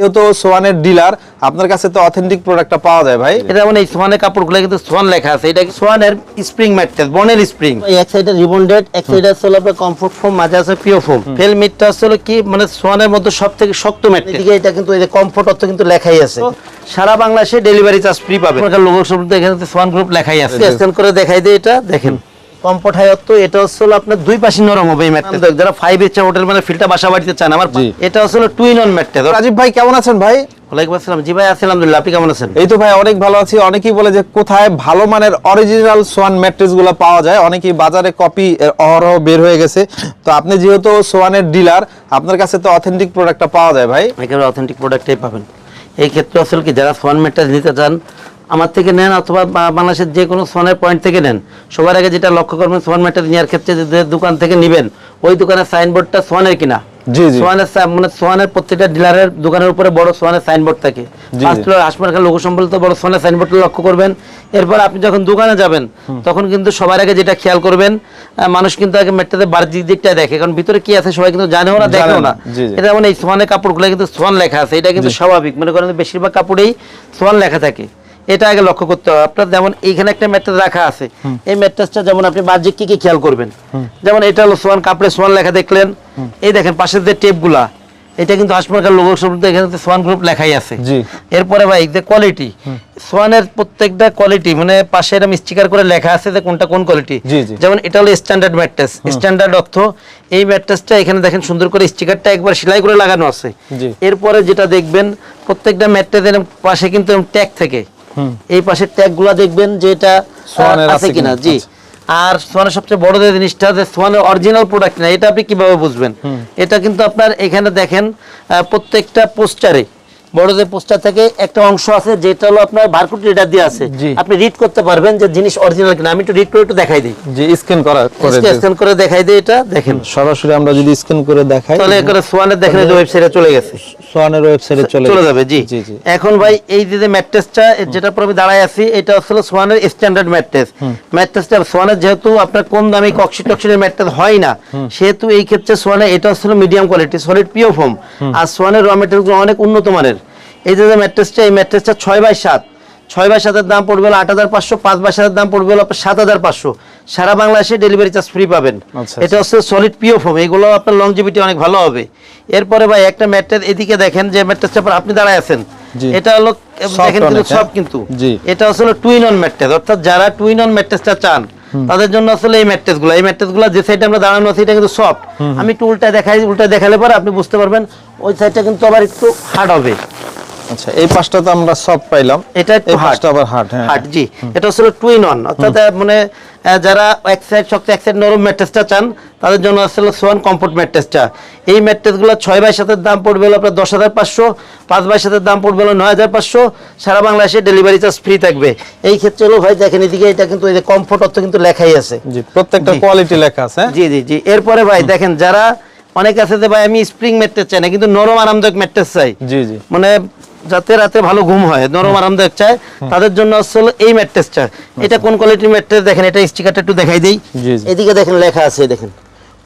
যেহেতু সোয়ানের ডিলার। আপনার কাছে তো অথেন্টিক প্রোডাক্টটা পাওয়া যায় ভাই। এটা মানে সোয়ানের কাপড়গুলো কিন্তু সোয়ান লেখা আছে। এটা কি সোয়ানের স্প্রিং ম্যাট্রেস বনের স্প্রিং এক সাইডে রিবন্ডেড এক সাইডে হলো আপনার কমফোর্ট ফোম মাঝে আছে পিও ফোম ফেল মিটটা আছে হলো কি মানে সোয়ানের মধ্যে সব থেকে শক্ত ম্যাট্রেস এদিকে এটা কিন্তু এই যে কমফোর্ট অর্থ কিন্তু লেখাই আছে। সারা বাংলাদেশে ডেলিভারি চার্জ ফ্রি পাবেন আপনার লোগো শব্দ এখানে সোয়ান গ্রুপ লেখাই আছে। স্ক্যান করে দেখাই দিই এটা দেখেন। কমফোর্ট এটা হলো আপনার দুই পাশে নরম হবে এই ম্যাট্রেস। যারা ফাইভ স্টার হোটেল মানে ফিল্টার বাসা বাড়িতে চান আমার এটা অন ম্যাট্রেস। রাজীব ভাই কেমন আছেন ভাই? ওয়ালাইকুম আসসালাম। জি ভাই আছি আলহামদুলিল্লাহ আপনি কেমন আছেন? এই তো ভাই অনেক ভালো আছি। অনেকেই বলে যে কোথায় ভালো মানের অরিজিনাল সোয়ান ম্যাট্রেসগুলো পাওয়া যায় অনেকেই বাজারে কপি অহরহ বের হয়ে গেছে। তো আপনি যেহেতু সোয়ানের ডিলার আপনার কাছে তো অথেন্টিক প্রোডাক্টটা পাওয়া যায় ভাই। একেবারে অথেন্টিক প্রোডাক্টই পাবেন। এই ক্ষেত্রে আসলে কি যারা সোয়ান ম্যাট্রেস নিতে চান আমার থেকে নেন অথবা বাংলাদেশের যে কোনো সোয়ানের পয়েন্ট থেকে নেন। সবার আগে যেটা লক্ষ্য করবেন সোয়ান ম্যাট্রেস নেওয়ার ক্ষেত্রে যে দোকান থেকে নেবেন ওই দোকানের সাইনবোর্ডটা সোয়ানের কিনা। সোয়ানের মানে সোয়ানের প্রত্যেকটা ডিলারের দোকানের উপরে বড় সোয়ানের সাইনবোর্ড থাকে। জি, ফার্স্ট ফ্লোর হাসপাতাল লোক সম্বলিত বড় সোয়ানের সাইনবোর্ডটা লক্ষ্য করবেন। এরপর আপনি যখন দোকানে যাবেন তখন কিন্তু সবার আগে যেটা খেয়াল করবেন মানুষ কিন্তু আগে বাহ্যিক দিকটা দেখে। কারণ ভিতরে কি আছে সবাই কিন্তু জানেও না দেখেও না। এটা যেমন এই সোয়ানের কাপড়গুলো কিন্তু সোয়ান লেখা আছে এটা কিন্তু স্বাভাবিক। মনে করেন বেশিরভাগ কাপড়েই সোয়ান লেখা থাকে। এটা আগে লক্ষ্য করতে হবে। আপনার যেমন এইখানে একটা ম্যাট্রেস রাখা আছে এই ম্যাট্রেসটা যেমন আপনি বাহ্যিক কি কি খেয়াল করবেন? যেমন এটা হলো সোয়ান কাপড়ে সোয়ান লেখা দেখলেন। এই দেখেন পাশের যে টেপগুলা এটা কিন্তু হাসপাতাল লোগো শব্দ এখানে তো সোয়ান গ্রুপ লেখাই আছে। এরপরে ভাই যে কোয়ালিটি সোয়ানের প্রত্যেকটা কোয়ালিটি মানে পাশে এরকম স্টিকার করে লেখা আছে যে কোনটা কোন কোয়ালিটি। যেমন এটা হলো স্ট্যান্ডার্ড ম্যাট্রেস স্ট্যান্ডার্ড অর্থ এই ম্যাট্রেসটা এখানে দেখেন সুন্দর করে স্টিকারটা একবার সেলাই করে লাগানো আছে। এরপরে যেটা দেখবেন প্রত্যেকটা ম্যাট্রেসের পাশে কিন্তু ট্যাগ থেকে। এই পাশের ট্যাগগুলা দেখবেন যে এটা আছে কিনা? জি। আচ্ছা। আর সোয়ানের সবচেয়ে বড় যে জিনিসটা যে সোয়ানের অরিজিনাল প্রোডাক্ট না এটা আপনি কীভাবে বুঝবেন? এটা কিন্তু আপনার এখানে দেখেন আহ, প্রত্যেকটা পোস্টারে বড় যে পোস্টার থেকে একটা অংশ আছে যেটা হলো আপনার বারকোড রিডার দিয়ে আছে। আপনি রিড করতে পারবেন যে জিনিস অরিজিনাল কিনা। আমি একটু রিড করে একটু দেখাই দিই। যে স্ক্যান করা করে দিন। স্ক্যান করে দেখাই দিই এটা দেখেন। সরাসরি আমরা যদি স্ক্যান করে দেখাই তাহলে করে সোয়ানের দেখেন যে ওয়েবসাইটে চলে গেছে। সোয়ানের ওয়েবসাইটে চলে চলে যাবে জি। জি এখন ভাই এই যে ম্যাট্রেসটা যেটা পর আমি দাঁড়ায় আছি এটা হচ্ছে সোয়ানের স্ট্যান্ডার্ড ম্যাট্রেস। ম্যাট্রেসটা সোয়ানের যেহেতু আপনার কম দামি কক্সি টক্সিনের ম্যাট্রেস হয় না সেহেতু এই ক্ষেত্রে সোয়ানের এটা হচ্ছে medium quality solid PU foam আর সোয়ানের র ম্যাট্রেসগুলো অনেক উন্নত মানের। এই যে ম্যাট্রেসটা এই ম্যাট্রেসটা ছয় বাই সাত। ছয় বাই সাতের দাম পড়বে হলো আট হাজার পাঁচশো পাঁচ বাই সাতের দাম পড়বে হলো সাত হাজার পাঁচশো। সারা বাংলাদেশে ডেলিভারি চার্জ ফ্রি পাবেন। আচ্ছা, এটা হচ্ছে সলিড পিও ফোম এগুলো আপনার লংজিভিটি অনেক ভালো হবে। এরপরে ভাই একটা ম্যাট্রেস এদিকে দেখেন যে ম্যাট্রেসটা পর আপনি দাঁড়ায় আছেন। এটা হলো দেখেন কিন্তু? সব কিন্তু। এটা আসলে টুইন অন ম্যাট্রেস অর্থাৎ যারা টুইন অন ম্যাট্রেসটা চান তাদের জন্য আসলে এই ম্যাট্রেসগুলো এই ম্যাট্রেসগুলো যে সাইডে আমরা দাঁড়ানো আছি এটা কিন্তু সফট আমি একটু উল্টা দেখাই উল্টা দেখালে পরে আপনি বুঝতে পারবেন ওই সাইডটা কিন্তু আবার একটু হার্ড হবে। আচ্ছা এই পাশটা তো আমরা সব পাইলাম। এটা একটু হার্ড আবার হার্ড হ্যাঁ। হার্ড জি। এটা আসলে টুইন অন অর্থাৎ মানে যারা এক সাইড শক্ত এক সাইড নরম ম্যাট্রেসটা চান তাদের জন্য আসলে সোয়ান কমফোর্ট ম্যাট্রেসটা এই ম্যাট্রেসগুলো ছয় বাই সাতের দাম পড়বে হলো আপনার দশ হাজার পাঁচশো পাঁচ বাই সাতের দাম পড়বে হলো নয় হাজার পাঁচশো। সারা বাংলাদেশে ডেলিভারি চার্জ ফ্রি থাকবে। এই ক্ষেত্রে হলো ভাই দেখেন এদিকে এটা কিন্তু এই যে কমফোর্ট অর্থ কিন্তু লেখাই আছে। জি প্রত্যেকটা কোয়ালিটি লেখা আছে হ্যাঁ? জি জি জি। এরপরে ভাই দেখেন যারা অনেক আছে যে ভাই আমি স্প্রিং ম্যাট্রেস চাই না কিন্তু নরম আরামদায়ক ম্যাট্রেস চাই। জি জি। মানে যাতে রাতে ভালো ঘুম হয় নরম আরামদায়ক চায় তাদের জন্য আসলে এই ম্যাট্রেসটা এটা কোন কোয়ালিটির ম্যাট্রেস দেখেন এটা স্টিকারটা একটু দেখাই দেই। এদিকে দেখেন লেখা আছে দেখেন।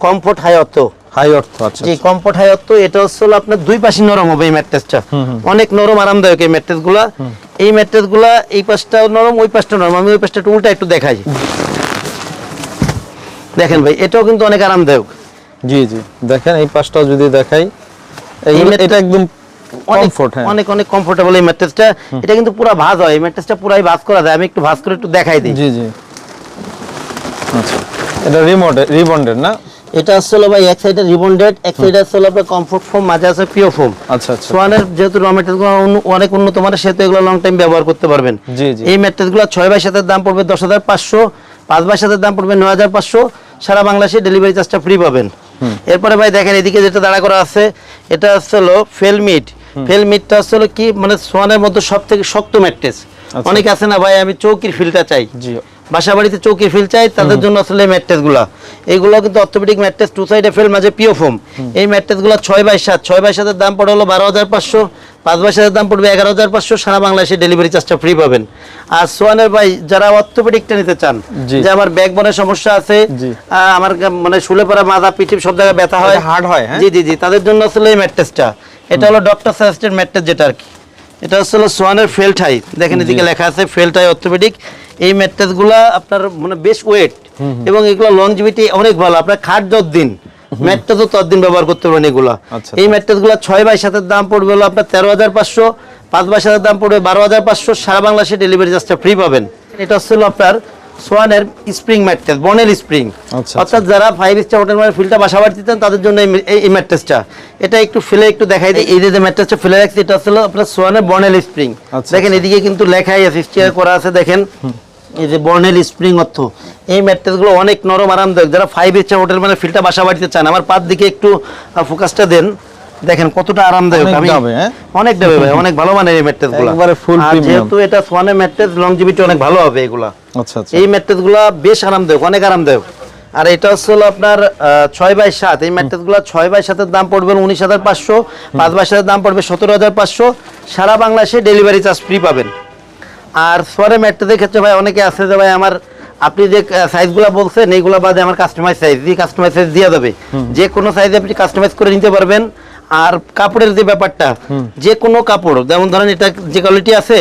কমফোর্ট হাই অর্থ হাই অর্থ আচ্ছা জি কমফোর্ট হাই অর্থ এটা হচ্ছে আপনার দুই পাশে নরম হবে এই ম্যাট্রেসটা। অনেক নরম আরামদায়ক এই ম্যাট্রেসগুলা এই ম্যাট্রেসগুলা এই পাশটাও নরম ওই পাশটা নরম। আমি ওই পাশটা একটু উল্টা একটু দেখাই। দেখেন ভাই এটাও কিন্তু অনেক আরামদায়ক। জি জি। দেখেন এই পাশটাও যদি দেখাই এটা একদম অনেক হ্যাঁ। অনেক অনেক কমফোর্টেবল এই ম্যাট্রেসটা। এটা কিন্তু পুরো ভাঁজ হয়। এই ম্যাট্রেসটা পুরাই ভাঁজ করা যায়। আমি একটু ভাঁজ করে একটু দেখাই দিই। জি জি। আচ্ছা। এটা রিমোট রিবন্ডেড না? এটা আসলে ভাই এক সাইডে রিবন্ডেড এক সাইডে আসলে আপনার কমফোর্ট ফোম মাঝে আছে পিও ফোম আচ্ছা আচ্ছা। সোয়ানের যেহেতু র অনেক উন্নত মানের সেহেতু এগুলো লং টাইম ব্যবহার করতে পারবেন। জি, জি। এই ম্যাট্রেসগুলো ছয় বাই সাতের দাম পড়বে দশ হাজার পাঁচশো পাঁচ বাই সাতের দাম পড়বে নয় হাজার পাঁচশো। সারা বাংলাদেশে ডেলিভারি চার্জটা ফ্রি পাবেন। এরপরে ভাই দেখেন এদিকে যেটা দাঁড়া করা আছে এটা হচ্ছে হলো ফেলমিট ফেলমিটটা হচ্ছে হলো কি মানে সোয়ানের মধ্যে সব থেকে শক্ত ম্যাট্রেস। আচ্ছা। অনেক আছে না ভাই আমি চৌকির ফিলটা চাই। জি। বাসা বাড়িতে চৌকি ফিল চাই তাদের জন্য আসলে ম্যাট্রেসগুলা এইগুলো কিন্তু অর্থোপেডিক ম্যাট্রেস টু সাইডে ফেল মাঝে পিও ফোম এই ম্যাট্রেসগুলো ছয় বাই সাত ছয় বাই সাতের দাম পড়ে হলো বারো হাজার পাঁচশো পাঁচ বাই সাতের দাম পড়বে এগারো হাজার পাঁচশো সারা বাংলাদেশে ডেলিভারি চার্জটা ফ্রি পাবেন। আর সোয়ানের ভাই যারা অর্থোপেডিকটা নিতে চান যে আমার ব্যাক বোনের সমস্যা আছে আমার মানে শুলে পড়া মাথা পিঠে সব জায়গায় ব্যথা হয়। হার্ড হয়, হ্যাঁ? জি জি জি তাদের জন্য আসলে এই ম্যাট্রেসটা। এটা হলো ডক্টর সাজেস্টেড ম্যাট্রেস যেটা আর কি। এটা হচ্ছে হলো সোয়ানের ফেল্ট হাই দেখেন এদিকে লেখা আছে ফেল্ট হাই অর্থোপেডিক এই ম্যাট্রেসগুলা আপনার মানে বেশ ওয়েট এবং এগুলো লংজিভিটি অনেক ভালো। আপনার খাট যত দিন ম্যাট্রেসও তত দিন ব্যবহার করতে পারেন এগুলা। আচ্ছা। এই ম্যাট্রেসগুলো ছয় বাই সাতের দাম পড়বে হলো আপনার তেরো হাজার পাঁচশো। পাঁচ বাই সাতের দাম পড়বে বারো হাজার পাঁচশো। সারা বাংলাদেশে ডেলিভারি চার্জটা ফ্রি পাবেন। এটা হচ্ছে হলো আপনার সোয়ানের স্প্রিং ম্যাট্রেস বনের স্প্রিং। আচ্ছা, অর্থাৎ যারা ফাইভ স্টার হোটেল মানে ফিল্ডটা বাসা বাড়িতে চান তাদের জন্য এই- ম্যাট্রেসটা এটা একটু ফেলে একটু দেখাই দিই। এই যে ম্যাট্রেসটা ফেলে রাখছি এটা হচ্ছে আপনার সোয়ানের বর্নেল স্প্রিং। আচ্ছা, দেখেন এদিকে কিন্তু লেখাই আছে স্টিয়ার করা আছে দেখেন। এই যে বর্নেল স্প্রিং অর্থ। এই ম্যাট্রেসগুলো অনেক নরম আরামদায়ক। যারা ফাইভ স্টার হোটেল মানে ফিল্ডটা বাসা বাড়িতে চান আমার পাত দিকে একটু ফোকাসটা দেন। দেখেন কতটা আরামদায়ক। আমি হ্যাঁ? অনেক দামে ভাই অনেক ভালো মানের এই ম্যাট্রেসগুলো একবারে full আর যেহেতু এটা সোয়ানের ম্যাট্রেস লংজিভিটি অনেক ভালো হবে এগুলা। আচ্ছা আচ্ছা। এই ম্যাট্রেসগুলা বেশ আরামদায়ক অনেক আরামদায়ক। আর এটা হচ্ছে হলো আপনার ছয় বাই সাত। এই ম্যাট্রেসগুলা ছয় বাই সাতের দাম পড়বে উনিশ হাজার পাঁচশো পাঁচ বাই সাতের দাম পড়বে সতেরো হাজার পাঁচশো। সারা বাংলাদেশে ডেলিভারি চার্জ ফ্রি পাবেন। আর সোয়ারে ম্যাট্রেসের ক্ষেত্রে ভাই অনেকে আছে যে ভাই আমার আপনি যে সাইজগুলো বলছেন এইগুলো বাদে আমার কাস্টমাইজ সাইজ দিয়ে কাস্টমাইজ সাইজ দিয়ে দেবে। যে কোনো সাইজে আপনি কাস্টমাইজ করে নিতে পারবেন। আর কাপড়ের যে ব্যাপারটা যে কোনো কাপড় যেমন ধরেন এটা যে কোয়ালিটি আছে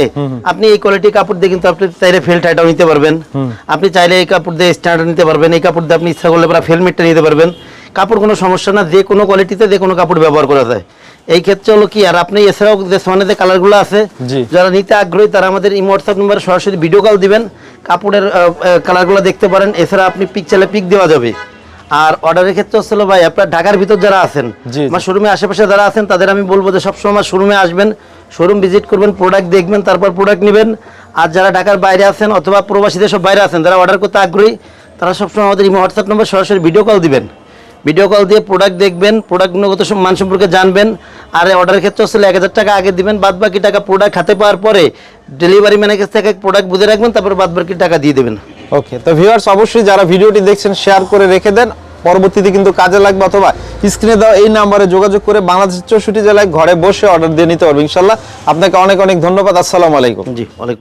আপনি এই কোয়ালিটি কাপড় দিয়ে কিন্তু আপনি চাইলে ফেল্ট এটাও নিতে পারবেন। আপনি চাইলে এই কাপড় দিয়ে স্ট্যান্ডার্ড নিতে পারবেন এই কাপড় দিয়ে আপনি ইচ্ছা করলে পরে ফেলমেটটা নিতে পারবেন। কাপড় কোনো সমস্যা না যে কোনো কোয়ালিটিতে যে কোনো কাপড় ব্যবহার করা যায়। এই ক্ষেত্রে হলো কি আর আপনি এছাড়াও যে সোয়ানে যে কালারগুলো আছে যারা নিতে আগ্রহী তারা আমাদের এই হোয়াটসঅ্যাপ নম্বরে সরাসরি ভিডিও কল দিবেন। কাপড়ের কালারগুলো দেখতে পারেন। এছাড়া আপনি পিক চাইলে পিক দেওয়া যাবে। আর অর্ডারের ক্ষেত্রে হচ্ছিল ভাই আপনার ঢাকার ভিতর যারা আছেন। আমার শোরুমে আশেপাশে যারা আছেন তাদের আমি বলব যে সবসময় আমার শোরুমে আসবেন শোরুম ভিজিট করবেন প্রোডাক্ট দেখবেন তারপর প্রোডাক্ট নেবেন। আর যারা ঢাকার বাইরে আছেন অথবা প্রবাসীদের সব বাইরে আছেন যারা অর্ডার করতে আগ্রহী তারা সবসময় আমাদের ইমো হোয়াটসঅ্যাপ নম্বর সরাসরি ভিডিও কল দিবেন। ভিডিও কল দিয়ে প্রোডাক্ট দেখবেন প্রোডাক্ট গুণগত মান সম্পর্কে জানবেন। আর অর্ডারের ক্ষেত্রে হচ্ছে এক হাজার টাকা আগে দিবেন বাদ বাকি টাকা প্রোডাক্ট হাতে পাওয়ার পরে ডেলিভারি ম্যানের কাছ থেকে প্রোডাক্ট বুঝে রাখবেন তারপর বাদ বাকি টাকা দিয়ে দেবেন। ওকে তো ভিউয়ার্স অবশ্যই যারা ভিডিওটি দেখছেন শেয়ার করে রেখে দেন। পরবর্তীতে কিন্তু কাজে লাগবে অথবা স্ক্রিনে দেওয়া এই নাম্বারে যোগাযোগ করে বাংলাদেশের চৌষট্টি জেলায় ঘরে বসে অর্ডার দিয়ে নিতে পারবে। ইনশাল্লাহ আপনাকে অনেক অনেক ধন্যবাদ। আসসালাম আলাইকুম। জি